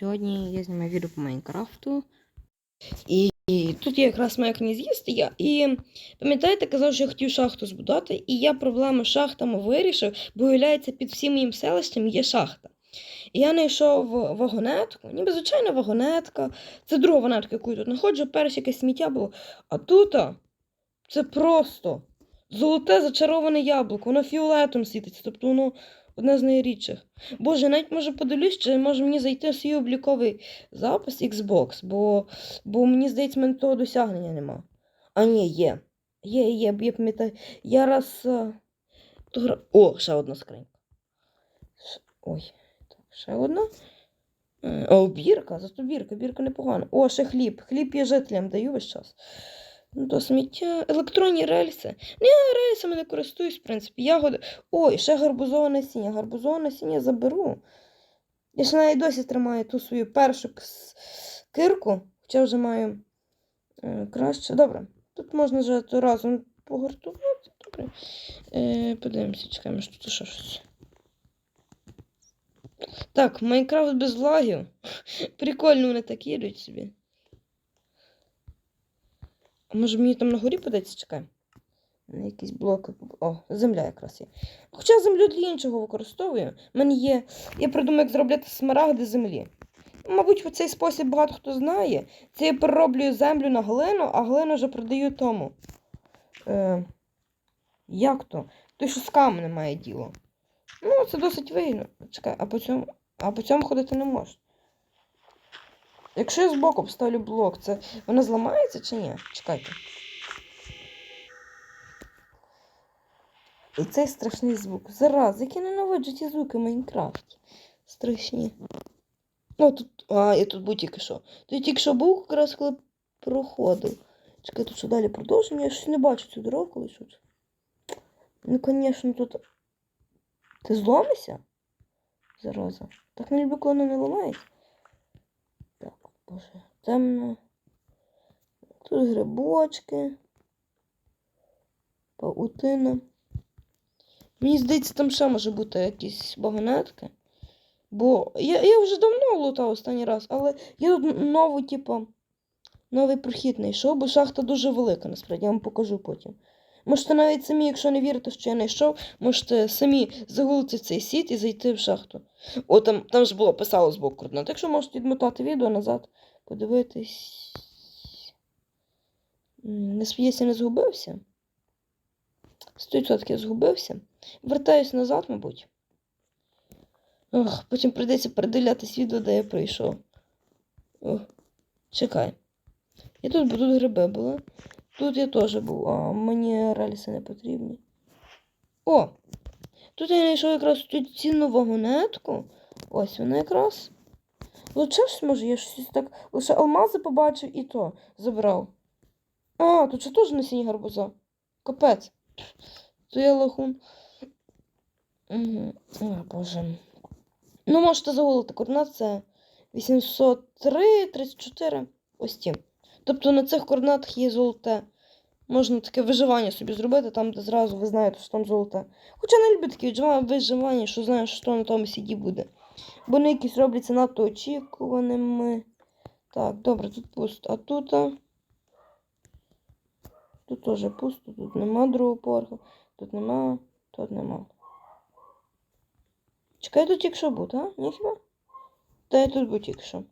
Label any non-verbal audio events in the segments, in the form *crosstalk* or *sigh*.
Сьогодні я знімаю відео по Майнкрафту. І, тут я якраз маю князівство. Я, і пам'ятаєте, казав, що я хотів шахту збудувати, і я проблему з шахтами вирішив, бо виявляється, під всім моїм селищем є шахта. І я знайшов вагонетку, ніби звичайна вагонетка. Це друга вагонетка, яку я тут знаходжу. Перше якесь сміття було. А тут це просто золоте зачароване яблуко, воно фіолетом світиться, тобто воно одне з найрідших. Боже, навіть може подивлюсь, чи може мені зайти в свій обліковий запис Xbox, бо, бо мені здається, мене того досягнення нема. А ні, є. Є, є, я пам'ятаю. Я раз. а, то гра... О, ще одна скринька. Ой, так, ще одна. Е, О, бірка, зато бірка, бірка непогана. О, ще хліб. Хліб я жителям даю весь час. Ну, то сміття, електронні рельси. Ну, я рельсами не користуюсь, в принципі. Ягоди. Ой, ще гарбузоване насіння. Гарбузоване насіння заберу. Я ще навіть досі тримаю ту свою першу кирку, хоча вже маю е, краще. Добре. Тут можна вже разом погортувати. Добре. Е, подивимося, чекаємо, що тут щось. Так, Майнкрафт без лагів. *laughs* Прикольно вони так їдуть собі. А може мені там на горі подається? Чекай. Якісь блоки. О, земля якраз є. Хоча землю для іншого використовую. У мене є. Я придумав, як зробляти смарагди землі. Мабуть, в цей спосіб багато хто знає. Це я перероблюю землю на глину, а глину вже продаю тому. Е, як то? Той, що з каменем має діло. Ну, це досить вигідно. Чекай, а по цьому, а по цьому ходити не можна. Якщо я збоку поставлю блок, це воно зламається чи ні? Чекайте. І цей страшний звук. Зараз, як я ненавиджу ті звуки в Майнкрафті. Страшні. О, тут. А, я тут був тільки що. Тут тільки що був якраз коли проходив. Чекай, тут що далі продовження. Я щось не бачу цю дорогу колись тут. Ну, звісно, тут. Ти зломишся? Зараза. Так не люблю, коли воно не ламається. Боже, темно. Тут грибочки. Паутина. Мені здається, там ще може бути якісь баганетки. Бо я, я вже давно лутав останній раз, але я тут нову, типу, новий прохід знайшов, бо шахта дуже велика, насправді, я вам покажу потім. Можете навіть самі, якщо не вірите, що я знайшов, можете самі загулити цей сіт і зайти в шахту. О, там, там ж було писало з збоку координат. Якщо можете відмотати відео назад, подивитись. Не сподіваюся, не згубився. 100% я згубився. Вертаюсь назад, мабуть. Ох, потім прийдеться передивлятись відео, де я прийшов. Ох, чекай. Я тут, бо тут гриби були. Тут я теж був, а мені рельси не потрібні. О! Тут я знайшов якраз цю цінну вагонетку. Ось вона якраз. Лучше ж може, я щось так. Лише алмази побачив і то забрав. А, тут ще теж насіння гарбуза. Капець. То я лохун. Угу. О, боже. Ну, можете загуглити координат, це 803, 34. Ось ті. Тобто на цих координатах є золоте. Можна таке виживання собі зробити, там, де зразу ви знаєте, що там золоте. Хоча не люблю такі виживання, що знаєш, що на тому сіді буде. Бо вони якісь робляться надто очікуваними. Так, добре, тут пусто. А тут. Тут теж пусто, тут нема другого поверху, тут нема, тут нема. Чекай, тут тільки що буде, а? Ні хіба? Та я тут був тільки що.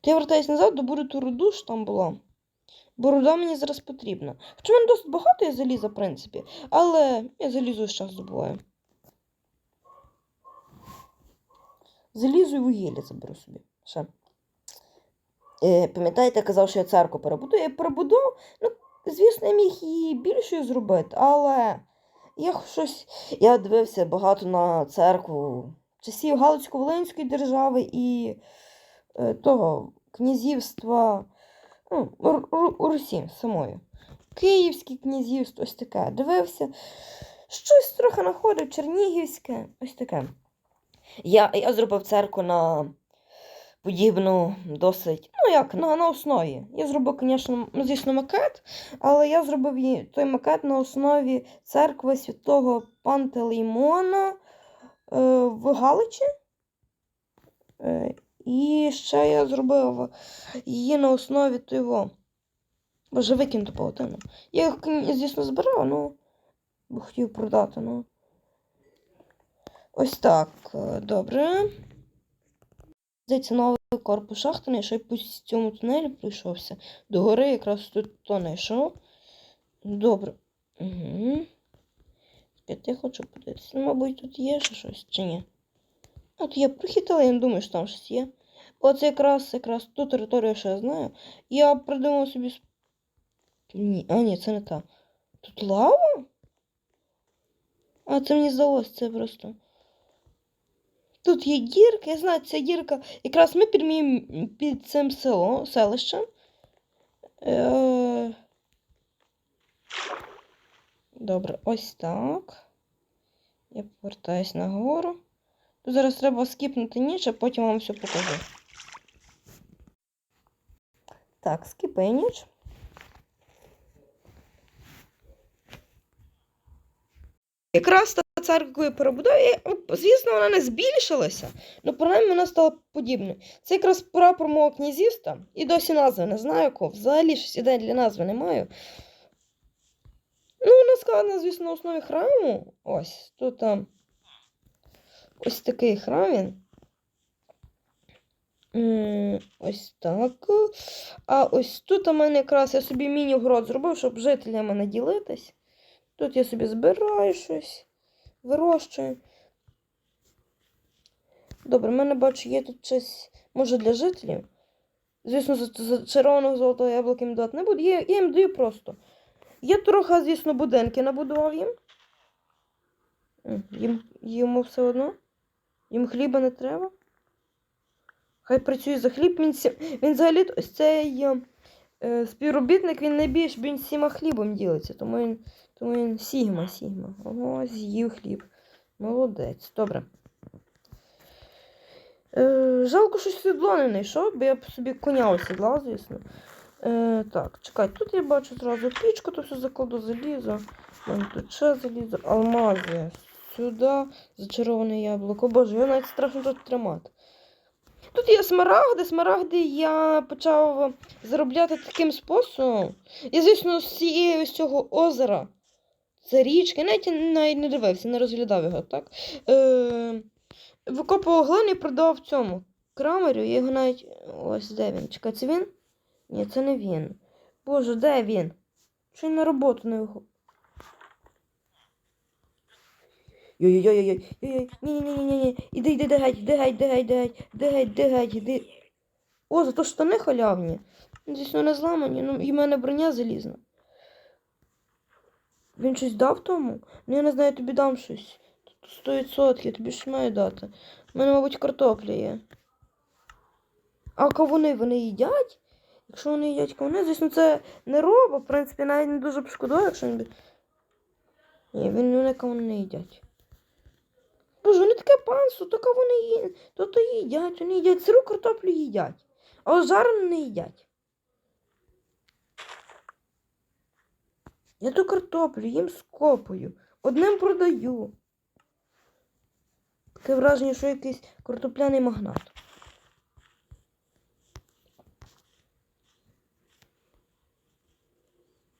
То я вертаюсь назад, добуду ту руду, що там була. Бо руда мені зараз потрібна. Хоча мене досить багато є заліза, в принципі. Але я залізу час здобуваю. Залізу і вугілля заберу собі. Ще. Е, пам'ятаєте, я казав, що я церкву перебудую. Я перебудував. Ну, звісно, я міг її більшою зробити, але я щось. Я дивився багато на церкву часів Галицько-Волинської держави і того князівства ну, Ру- Ру- Русі самої. Київське князівство, ось таке. Дивився. Щось трохи знаходив, Чернігівське, ось таке. Я, я зробив церкву на подібну досить. Ну як, на, на основі. Я зробив, звісно, ну, звісно, макет, але я зробив той макет на основі церкви святого Пантелеймона е, в Галичі. Е, і І ще я зробив її на основі того. Боже, викинути паутину. Я їх, звісно, збирав, ну. Хотів продати, ну. Ось так. е, Добре. Здається, новий корпус шахти, що я по цьому тунелі пройшовся. До гори якраз тут то не йшов. Добре. Угу. Я хочу подивитися. Ну, мабуть, тут є ще щось чи ні? От є прохід, але я не думаю, що там щось є. Оце якраз якраз ту територію, що я знаю. Я придумав собі. Ні, а ні, це не та. Тут лава? А це мені здалося, це просто. Тут є дірка, я знаю, ця дірка. Якраз ми під, моїм, під цим село, селищем. Е... Добре, ось так. Я повертаюсь нагору. Тут зараз треба скіпнути ніч, а потім вам все покажу. Так, скіпай ніч. Якраз та церква, перебудував, я- звісно, вона не збільшилася, але принаймні вона стала подібною. Це якраз прапор мого князівства, і досі назви не знаю якого. Взагалі щось ідей для назви не маю. Ну, вона складена, звісно, на основі храму. Ось тут там. Ось такий храм він. Ось так. А ось тут у мене якраз я собі міні-город зробив, щоб жителями не ділитись. Тут я собі збираю щось, вирощую. Добре, в мене бачу, є тут щось, може, для жителів. Звісно, за, за червоного золотого яблука їм дати не буду. Я, я їм даю просто. Я трохи, звісно, будинки набудував їм. Їм йому все одно. Їм хліба не треба. Хай працює за хліб. Він, він взагалі ось цей е, е, співробітник, він найбільш він всіма хлібом ділиться, тому він, тому він Сігма, Сігма. Ого, з'їв хліб. Молодець. Добре. Е, жалко, що сідло не знайшов, бо я б собі коня осідлав, звісно. Е, так, чекай, тут я бачу зразу пічку, то все закладу залізо. Тут ще залізо, алмази. Сюди зачароване яблуко. Боже, його навіть страшно тут тримати. Тут є смарагди. Смарагди я почав заробляти таким способом. Я, звісно, з цього озера. Це річка. Я навіть, навіть не дивився, не розглядав його, так? Е, викопував глину і продавав цьому крамерю. Я його навіть. Ось де він. Чекай, це він? Ні, це не він. Боже, де він? Чи на роботу не виходить? Йой-йой-йой-йой. Ні, ні, ні, ні, ні. Іди, іди, іди геть, іди геть, іди геть, іди геть, іди геть, іди геть, іди. О, зато штани халявні. Звісно, не зламані, ну і в мене броня залізна. Він щось дав тому? Ну я не знаю, тобі дам щось. Сто відсотків, тобі щось маю дати. У мене, мабуть, картопля є. А кавуни вони їдять? Якщо вони їдять кавуни, звісно, це не робо, в принципі, навіть не дуже б шкодую, якщо він. Ні, він вони кавуни не їдять. Боже, вони таке панство, то кавуни їдять, то то їдять, вони їдять сиру картоплю їдять. А от жарену не їдять. Я ту картоплю їм скопую, одним продаю. Таке враження, що якийсь картопляний магнат.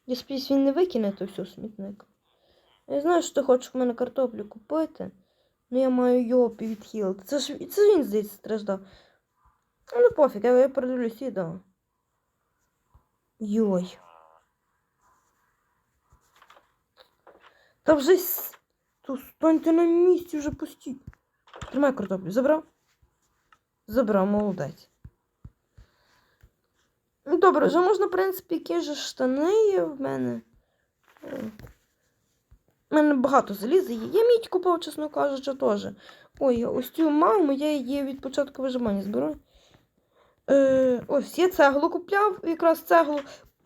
Я сподіваюсь, він не викине то все смітник. Я знаю, що ти хочеш в мене картоплю купити, але я маю його відхилити. Це ж це ж він здається страждав. Ну пофіг, я, передивлюсь і да. Йой. Та вже то станьте на місці вже пустіть. Тримай картоплю. Забрав? Забрав, молодець. Ну, добре, вже можна, в принципі, які ж штани в мене. У мене багато заліза є. Я мідь купив, чесно кажучи, теж. Ой, ось цю маму я її від початку вижимання збираю. Е, ось я цеглу купляв, якраз цеглу.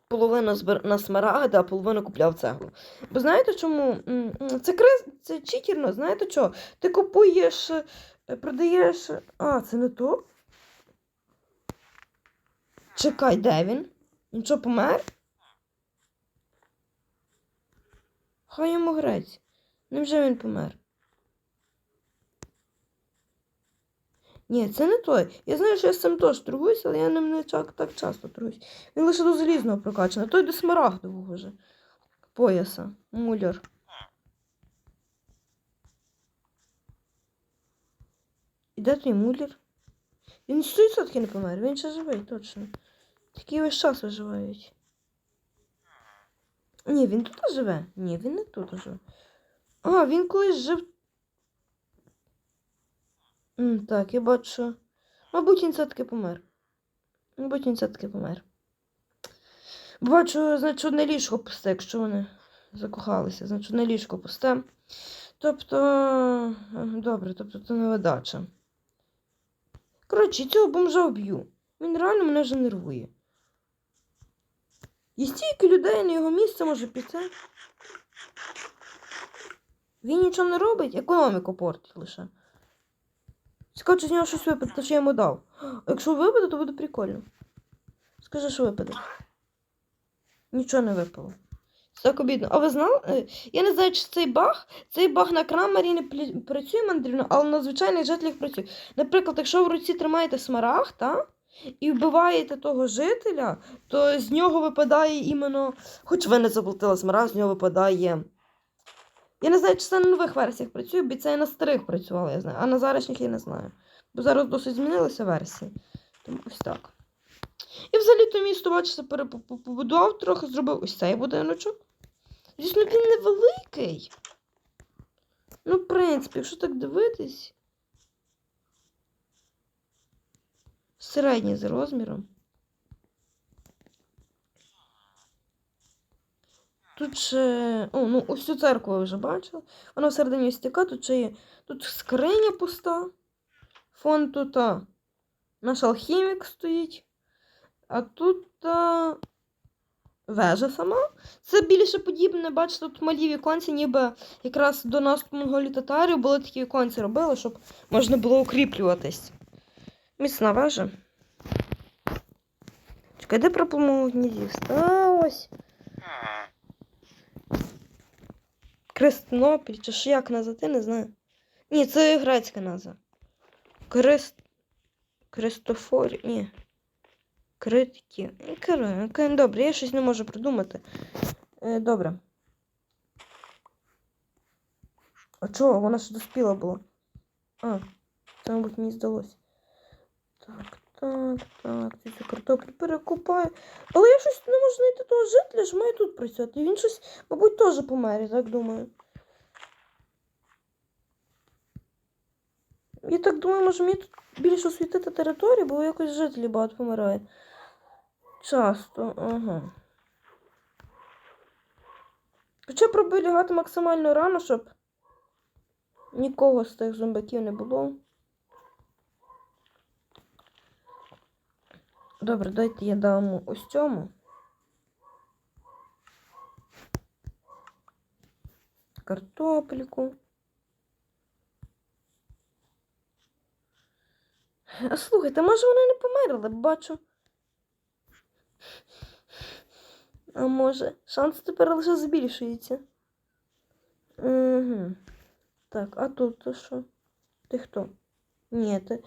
Половину збир... на смарагди, а половину купляв цеглу. Бо знаєте чому? Це криз, це читерно, знаєте що? Ти купуєш, е, продаєш. А, це не то? Чекай, де він? Він що, помер? Хай йому грець. Невже він помер? Ні, це не той. Я знаю, що я з цим теж торгуюся, але я ним не чак, так часто торгуюсь. Він лише до залізного прокачаний, той до смарагдового вже. Пояса. Муляр. І де той муляр? Він 100% не помер, він ще живий, точно. Такі весь час виживають. Ні, він тут живе. Ні, він не тут живе. А, він колись жив. Так, я бачу. Мабуть, він все-таки помер. Мабуть, він все-таки помер. Бачу, значить, одне ліжко пусте, якщо вони закохалися, значить, одне ліжко пусте. Тобто, е, добре, тобто це не видача. Коротше, цього бомжа вб'ю. Він реально мене вже нервує. І стільки людей на його місце може піти. Він нічого не робить, економіку портить лише. Цікаво, з нього щось випаде, що я йому дав. А якщо випаде, то буде прикольно. Скажи, що випаде. Нічого не випало. Так обідно. А ви знали? Е, Я не знаю, чи цей баг. Цей баг на крамері не працює мандрівно, але на звичайних жителях працює. Наприклад, якщо в руці тримаєте смарагд, та, і вбиваєте того жителя, то з нього випадає іменно. Хоч ви не заплатили смарагд, з нього випадає. Я не знаю, чи це на нових версіях працює, бо це і на старих працювало, я знаю, а на зарашніх я не знаю. Бо зараз досить змінилися версії. Тому ось так. І взагалі то місто, бачите, перепо- побудував трохи, зробив ось цей будиночок. Звісно, він невеликий. Ну, в принципі, якщо так дивитись. Середній за розміром. Тут ще. О, ну ось цю церкву ви вже бачили. Вона всередині ось така, тут ще є. Тут скриня пуста. Фон тут а, наш алхімік стоїть. А тут а, вежа сама. Це більше подібне, бачите, тут малі віконці, ніби якраз до наступу монголі татарів були такі віконці робили, щоб можна було укріплюватись. Міцна вежа. Чекай, де пропомогу гніздівство? А, ось. Крестнопіль, чи ж як назвати, не знаю. Ні, це грецька назва. Крест... Крестофорі. Ні. Критики. Добре, я щось не можу придумати. Е, добре. А чого? Вона ж доспіла була. А, це, мабуть, мені здалося. Так, так, так. Це цю картоплю перекупаю. Але я щось не можу знайти того жителя, що має тут працювати. І він щось, мабуть, теж помер, я так думаю. Я так думаю, може мені тут більше освітити територію, бо якось жителі багато помирають. Часто, ага. Хоча пробую лягати максимально рано, щоб нікого з тих зомбаків не було. Добре, дайте я дам ось цьому. Картопельку. А слухайте, може вони не померли, бачу. А може, шанс тепер лише збільшується. Угу. Так, а тут то що? Ти хто? Ні, ти.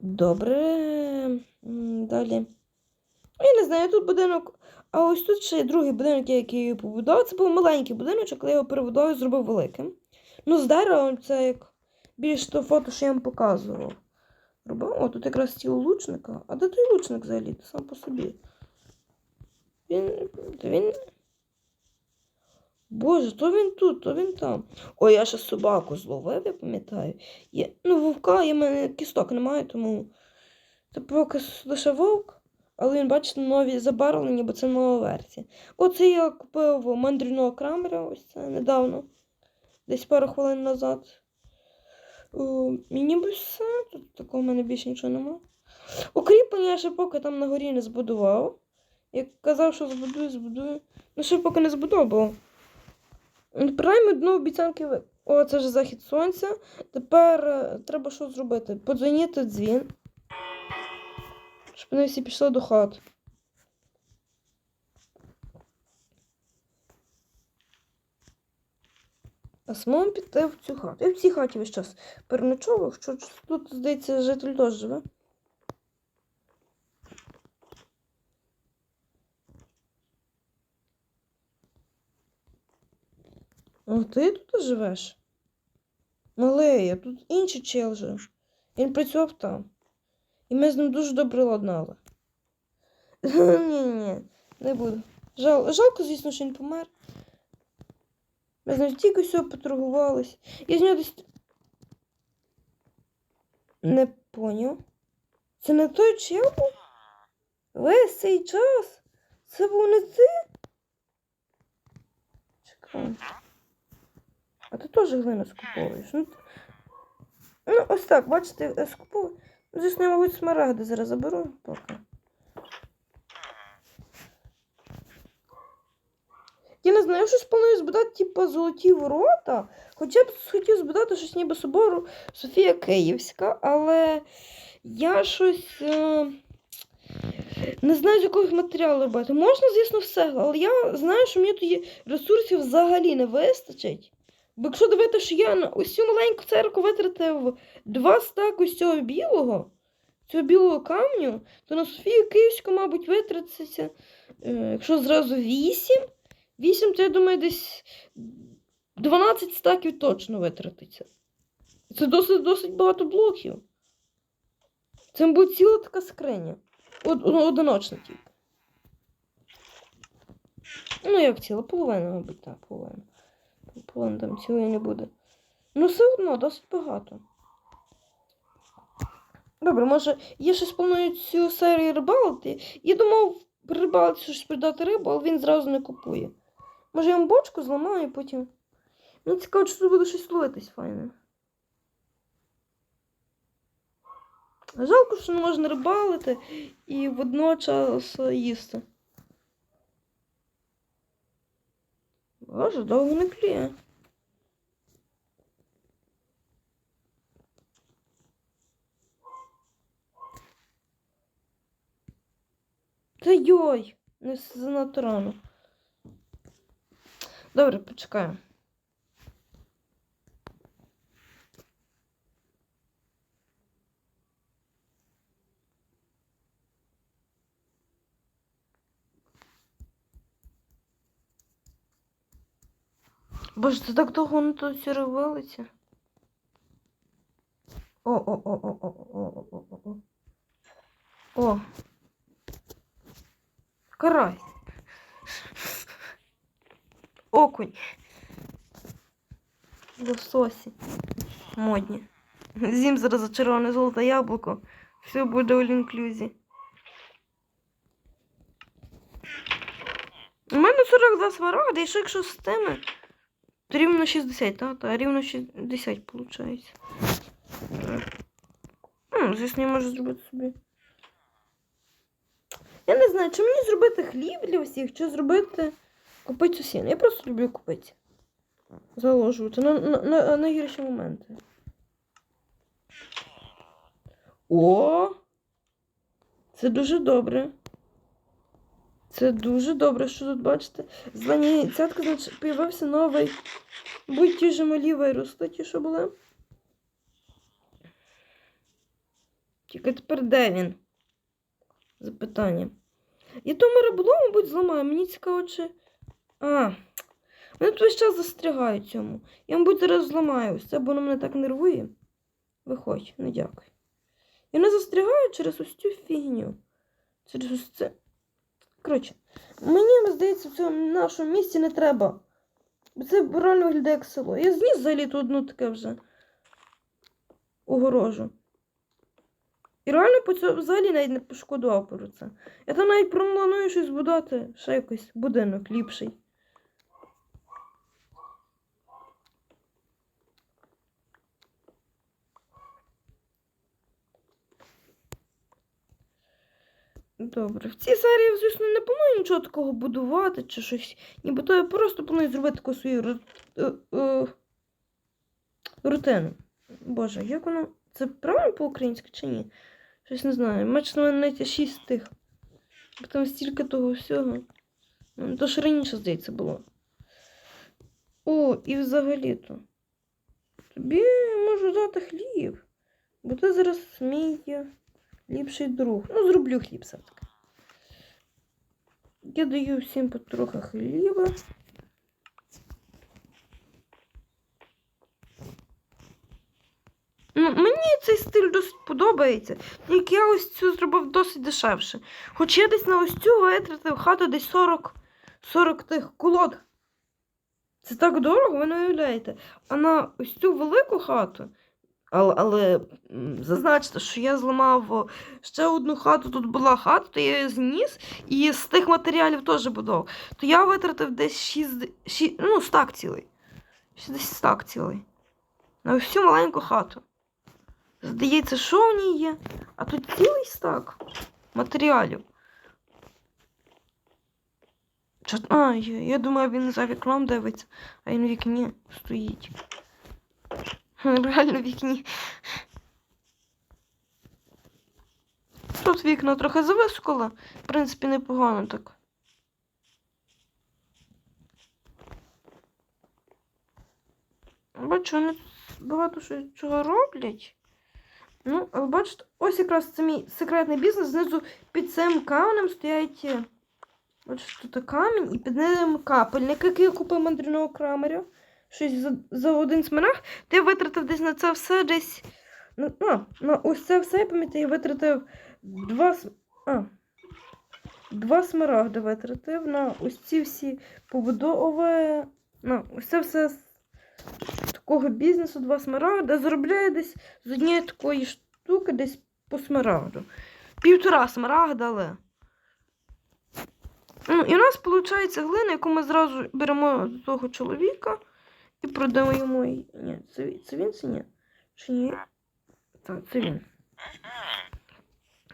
Добре. Далі. Я не знаю, тут будинок. А ось тут ще другий будинок, який я побудував. Це був маленький будиночок, але я його перебудував і зробив великим. Ну, з деревом це як більш то фото, що я вам показував. Робив. О, тут якраз тіло лучника. А де той лучник взагалі? Сам по собі. Він. він. Боже, то він тут, то він там. Ой, я ще собаку зловив, я пам'ятаю. Є... Ну, вовка, я мене кісток немає, тому. Це поки лише вовк, але він, бачите, нові забарвлення, бо це нова версія. Оце я купив мандрівного крамера, ось це недавно. Десь пару хвилин назад. О, і все. Тут такого в мене більше нічого немає. Укріплення я ще поки там на горі не збудував. Як казав, що збудую, збудую. Ну, ще поки не збудував, бо. Принаймні одну обіцянки. О, це ж захід сонця. Тепер е, треба що зробити? Подзвоніти дзвін. Щоб вони всі пішли до хат. А самому піти в цю хату. Я в цій хаті весь час переночовував, що тут, здається, житель теж живе. О, ти тут живеш? Малея, тут інший чел жив. Він працював там. І ми з ним дуже добре ладнали. *laughs* Ні-ні, не буду. Жал, жалко, звісно, що він помер. Ми з ним тільки все поторгувались. Я з нього десь. Не поняв. Це не той чел? Весь цей час? Це був не ти? Чекай. А ти теж глину скуповуєш. Ну, ну ось так, бачите, я скуповую. Ну, Звісно, я, мабуть, смарагди зараз заберу поки. Я не знаю, я щось планую збудати, типу, золоті ворота. Хоча б хотів збудати щось ніби собору Софія Київська, але я щось. Е... Не знаю, з якого матеріалу робити. Можна, звісно, все, але я знаю, що мені тоді ресурсів взагалі не вистачить. Бо якщо дивитися, що я на ось маленьку церкву витратив два стаки ось цього білого, цього білого камню, то на Софію Київську, мабуть, витратиться, е, якщо зразу вісім, вісім, то я думаю, десь 12 стаків точно витратиться. Це досить досить багато блоків. Це буде ціла така скриня. Од, ну, одиночна тільки. Ну, як ціла, половина, мабуть, так, половина. Половина там цілої не буде. Ну, все одно, досить багато. Добре, може, я щось планую цю серію рибалити. Я думав при рибалити щось продати рибу, але він зразу не купує. Може, я вам бочку зламаю і потім. Мені цікаво, чи тут буде щось ловитись файне. Жалко, що не можна рибалити і водночас їсти. Боже, довго не клює. Та йой, не занадто рано. Добре, почекаємо. Боже, це так довго воно тут все ревелиться. О, о. Карась. Окунь. Лососі. Модні. З'їм зараз за червоне золоте яблуко. Все буде all inclusive. У мене 42 сварогди, і що якщо з тими, рівно 60, та? Та рівно 60 виходить. Ну, звісно, я можу зробити собі. Я не знаю, чи мені зробити хліб для всіх, чи зробити купити сіно. Я просто люблю купити. Заложувати на, на, на, на гірші моменти. О! Це дуже добре. Це дуже добре, що тут бачите. Зелені цятка, значить, появився новий. Будь ті ж малі виросли, ті, що були. Тільки тепер де він? Запитання. Я тому рабуло, мабуть, зламаю. Мені цікаво, чи. А. Мене тут весь час застрягають цьому. Я, мабуть, зараз зламаю ось це, бо воно мене так нервує. Виходь, не дякую. Я не застрягаю через ось цю фігню. Через ось це. Коротше, мені здається, в цьому нашому місці не треба. Це реально виглядає як село. Я зніс взагалі тут одну таке вже огорожу. І реально по цьому взагалі навіть не пошкодував про це. Я там навіть планую щось будувати, ще якийсь будинок ліпший. Добре. В цій серії, звісно, не планую нічого такого будувати чи щось. Нібито я просто планую зробити таку свою ру... е, е, рутину. Боже, як воно. Це правильно по-українськи чи ні? Щось не знаю. Меч на мене навіть шість тих. Бо там стільки того всього. Ну, То ж раніше, здається, було. О, і взагалі-то. Тобі можу дати хліб. Бо ти зараз мій ліпший друг. Ну, зроблю хліб все-таки. Я даю всім потрохи хліба. Ну, мені цей стиль досить подобається. Тільки я ось цю зробив досить дешевше. Хоч я десь на ось цю витратив хату десь 40, 40 тих колод. Це так дорого, ви не уявляєте. А на ось цю велику хату. Але, але зазначте, що я зламав ще одну хату, тут була хата, то я її зніс, і з тих матеріалів теж будував. То я витратив десь 6, 6 ну, стак цілий. Ще десь стак цілий. На цю маленьку хату. Здається, що в ній є? А тут цілий стак матеріалів. Чо... А, я, я думаю, він за вікном дивиться, а він в вікні стоїть. Реально вікні. Тут вікна трохи завискало. В принципі, непогано так. Бачу, вони багато що чого роблять. Ну, але бачите, ось якраз це мій секретний бізнес. Знизу під цим каменем стоять. е, Бачите, тут камінь і під ним капельник, який я купив мандрівного крамеря. Щось за, за один смарагд. Ти витратив десь на це все десь. Ну, а, на ось це все, я пам'ятаю, витратив два а, два смарагди витратив на ось ці всі побудови. На ось це все з такого бізнесу, два смарагди. Заробляю десь з однієї такої штуки десь по смарагду. Півтора смарагда, але. Ну, і у нас виходить глина, яку ми зразу беремо до того чоловіка і продаємо. Ні, це, це він, це ні. Чи ні? Так, це він.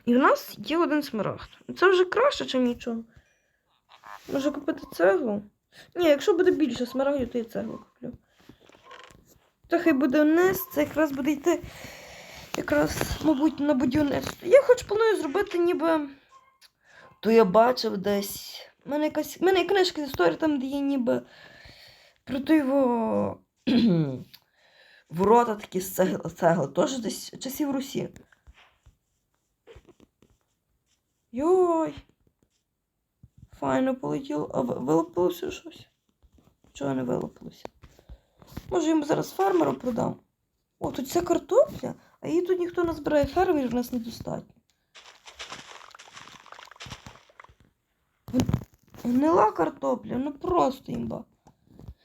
І в нас є один смарагд. Це вже краще, ніж нічого. Може купити цеглу? Ні, якщо буде більше смарагдів, то я цеглу куплю. То хай буде вниз, це якраз буде йти якраз, мабуть, на будівництво. Я хоч планую зробити ніби. То я бачив десь. У мене якась. Мене є книжка з історії, там, де є ніби його *clears throat* ворота такі з цегли. Теж десь часів Русі. Йой. Файно полетіло. А ви- вилупилося щось? Чого не вилупилося? Може, йому зараз фермеру продам. О, тут ця картопля, а її тут ніхто не збирає фермерів, в нас недостатньо. Гнила картопля, ну просто імба.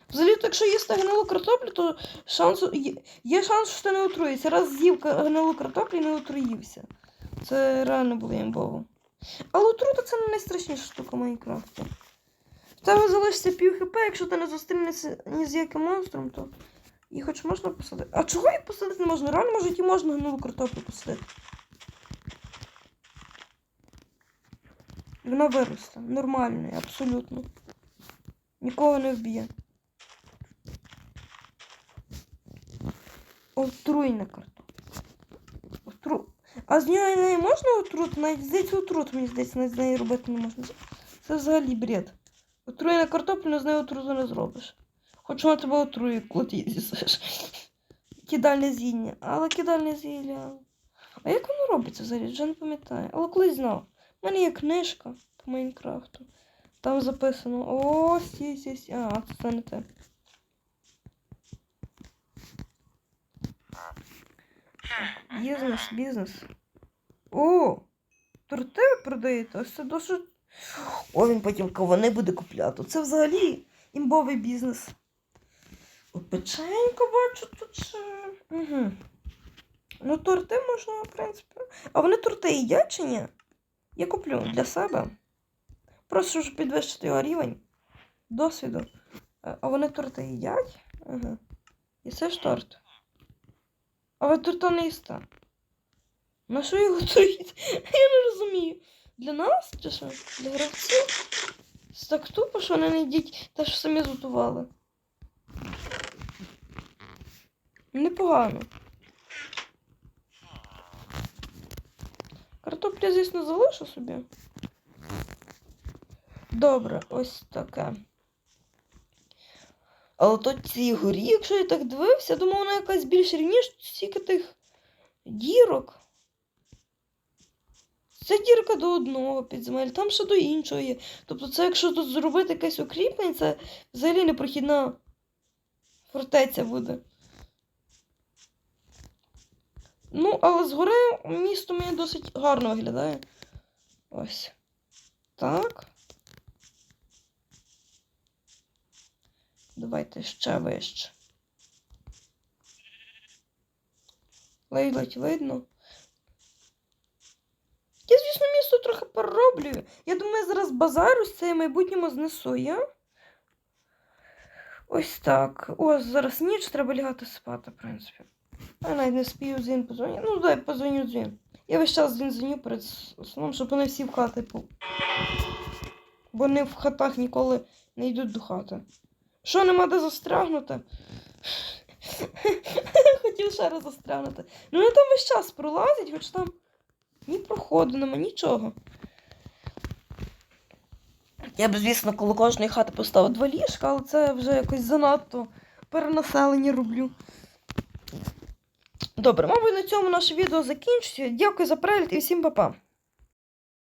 Взагалі, якщо їсти гнилу картоплю, то шанс, є, шанс, що ти не отруїшся. Раз з'їв гнилу картоплю і не отруївся. Це реально було імбово. Але отрута це не найстрашніша штука в Майнкрафті. В тебе залишиться пів хп, якщо ти не зустрінешся ні з яким монстром, то їх хоч можна посадити. А чого їх посадити не можна? Реально, може, і можна гнилу картоплю посадити. Вона виросте. Нормально, абсолютно. Нікого не вб'є. Отруйна картопля. Отру... А з нього не можна отрути? Навіть здається, отрут, мені здається, навіть з неї робити не можна. Це взагалі бред. Отруєна але з нею отруту не зробиш. Хоч вона тебе отрує, коли ти її з'їсиш. Кидальне зілля. Але кидальне зілля. А як воно робиться взагалі? Вже не пам'ятаю. Але колись знав. У мене є книжка по Майнкрафту. Там записано. О, сі, сі, сі. А, це не те. Бізнес, бізнес. О! Торти продаєте? Ось це досить. О, він потім кавани буде купляти. Це взагалі імбовий бізнес. О, печенько бачу тут ще. Угу. Ну, торти можна, в принципі. А вони торти їдять чи ні? Я куплю для себе. Просто щоб підвищити його рівень досвіду. А вони торти їдять? Ага. І це ж торт. А ви торта. На що його готують? *laughs* Я не розумію. Для нас чи що? Для гравців? Це так тупо, що вони не їдять те, що самі зготували. Непогано. Картопля, звісно, залишу собі. Добре, ось таке. Але то цій горі, якщо я так дивився, думав, вона якась більш рівніша, стільки тих дірок. Це дірка до одного підземелля, там ще до іншого є. Тобто, це якщо тут зробити якесь укріплення, це взагалі непрохідна фортеця буде. Ну, але згори місто мені досить гарно виглядає. Ось. Так. Давайте ще вище. Ледь видно. Я, звісно, місто трохи перероблюю. Я думаю, зараз базару з це майбутньому знесу я. Ooh, так. О, зараз ніч, треба лягати спати, в принципі. Я навіть не спію дзвін позвоню. Ну, дай позвоню дзвін. Я весь час дзвін дзвоню перед сном, щоб вони всі в хати по. Бо вони в хатах ніколи не йдуть до хати. Що, нема де застрягнути? *laughs* Хотів ще раз застрягнути. Ну, вони там весь час пролазять, хоч там ні проходу нема, нічого. Я б, звісно, коло кожної хати поставив два ліжка, але це вже якось занадто перенаселення роблю. Добре, мабуть, на цьому наше відео закінчується. Дякую за перегляд і всім па-па.